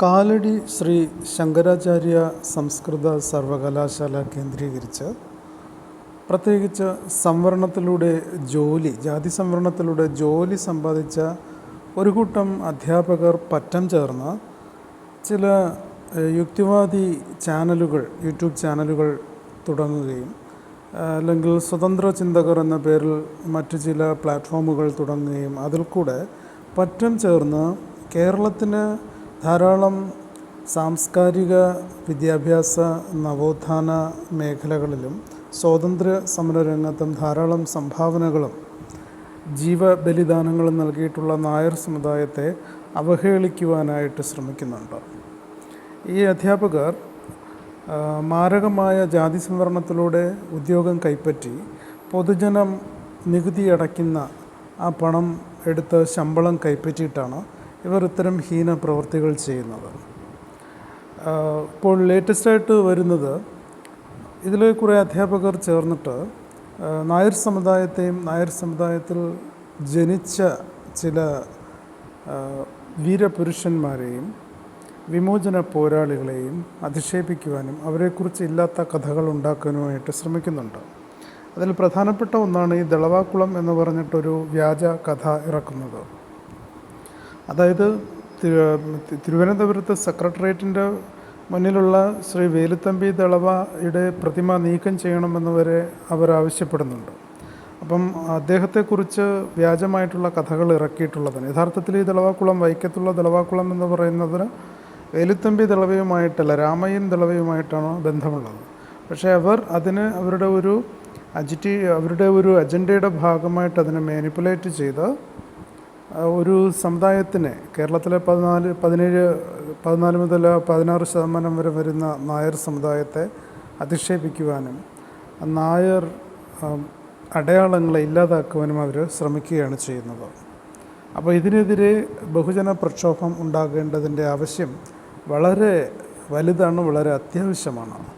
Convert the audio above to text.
കാലടി ശ്രീ ശങ്കരാചാര്യ സംസ്കൃത സർവകലാശാല കേന്ദ്രീകരിച്ച് പ്രത്യേകിച്ച് സംവരണത്തിലൂടെ ജോലി ജാതി സംവരണത്തിലൂടെ ജോലി സമ്പാദിച്ച ഒരു കൂട്ടം അധ്യാപകർ പറ്റം ചേർന്ന് ചില യുക്തിവാദി ചാനലുകൾ യൂട്യൂബ് ചാനലുകൾ തുടങ്ങുകയും അല്ലെങ്കിൽ സ്വതന്ത്ര ചിന്തകർ എന്ന പേരിൽ മറ്റു ചില പ്ലാറ്റ്ഫോമുകൾ തുടങ്ങുകയും അതിൽ കൂടെ പറ്റം ചേർന്ന് കേരളത്തിന് ധാരാളം സാംസ്കാരിക വിദ്യാഭ്യാസ നവോത്ഥാന മേഖലകളിലും സ്വാതന്ത്ര്യ സമര രംഗത്തും ധാരാളം സംഭാവനകളും ജീവബലിദാനങ്ങളും നൽകിയിട്ടുള്ള നായർ സമുദായത്തെ അവഹേളിക്കുവാനായിട്ട് ശ്രമിക്കുന്നുണ്ട്. ഈ അധ്യാപകർ മാരകമായ ജാതി സംവരണത്തിലൂടെ ഉദ്യോഗം കൈപ്പറ്റി പൊതുജനം നികുതി അടയ്ക്കുന്ന ആ പണം എടുത്ത് ശമ്പളം കൈപ്പറ്റിയിട്ടാണ് ഇവർ ഇത്തരം ഹീന പ്രവൃത്തികൾ ചെയ്യുന്നത്. ഇപ്പോൾ ലേറ്റസ്റ്റായിട്ട് വരുന്നത് ഇതിൽ കുറേ അധ്യാപകർ ചേർന്നിട്ട് നായർ സമുദായത്തെയും നായർ സമുദായത്തിൽ ജനിച്ച ചില വീരപുരുഷന്മാരെയും വിമോചന പോരാളികളെയും അധിക്ഷേപിക്കുവാനും അവരെക്കുറിച്ച് ഇല്ലാത്ത കഥകൾ ഉണ്ടാക്കാനുമായിട്ട് ശ്രമിക്കുന്നുണ്ട്. അതിൽ പ്രധാനപ്പെട്ട ഒന്നാണ് ഈ ദളവാക്കുളം എന്ന് പറഞ്ഞിട്ടൊരു വ്യാജ കഥ ഇറക്കുന്നത്. അതായത് തിരു- തിരുവനന്തപുരത്ത് സെക്രട്ടേറിയറ്റിന്റെ മുന്നിലുള്ള ശ്രീ വേലുത്തമ്പി ദളവയുടെ പ്രതിമ നീക്കം ചെയ്യണമെന്ന് വരെ അവർ ആവശ്യപ്പെടുന്നുണ്ട്. അപ്പം അദ്ദേഹത്തെക്കുറിച്ച് വ്യാജമായിട്ടുള്ള കഥകൾ ഇറക്കിയിട്ടുള്ളതാണ് യഥാർത്ഥത്തിൽ ഈ ദളവാക്കുളം വൈക്കത്തുള്ള ദളവാക്കുളം എന്ന് പറയുന്നതിന് വേലുത്തമ്പി ദളവയുമായിട്ടല്ല രാമയ്യൻ ദളവയുമായിട്ടാണ് ബന്ധമുള്ളത്. പക്ഷേ അവർ അതിന് അവരുടെ ഒരു അജിറ്റി അവരുടെ ഒരു അജണ്ടയുടെ ഭാഗമായിട്ട് അതിനെ മാനിപ്പുലേറ്റ് ചെയ്ത് ഒരു സമുദായത്തിനെ കേരളത്തിലെ പതിനാല് പതിനേഴ് പതിനാല് മുതൽ പതിനാറ് ശതമാനം വരെ വരുന്ന നായർ സമുദായത്തെ അധിക്ഷേപിക്കുവാനും നായർ അടയാളങ്ങളെ ഇല്ലാതാക്കുവാനും അവർ ശ്രമിക്കുകയാണ് ചെയ്യുന്നത്. അപ്പോൾ ഇതിനെതിരെ ബഹുജന പ്രക്ഷോഭം ഉണ്ടാകേണ്ടതിന്റെ ആവശ്യം വളരെ വലുതാണ് വളരെ അത്യാവശ്യമാണ്.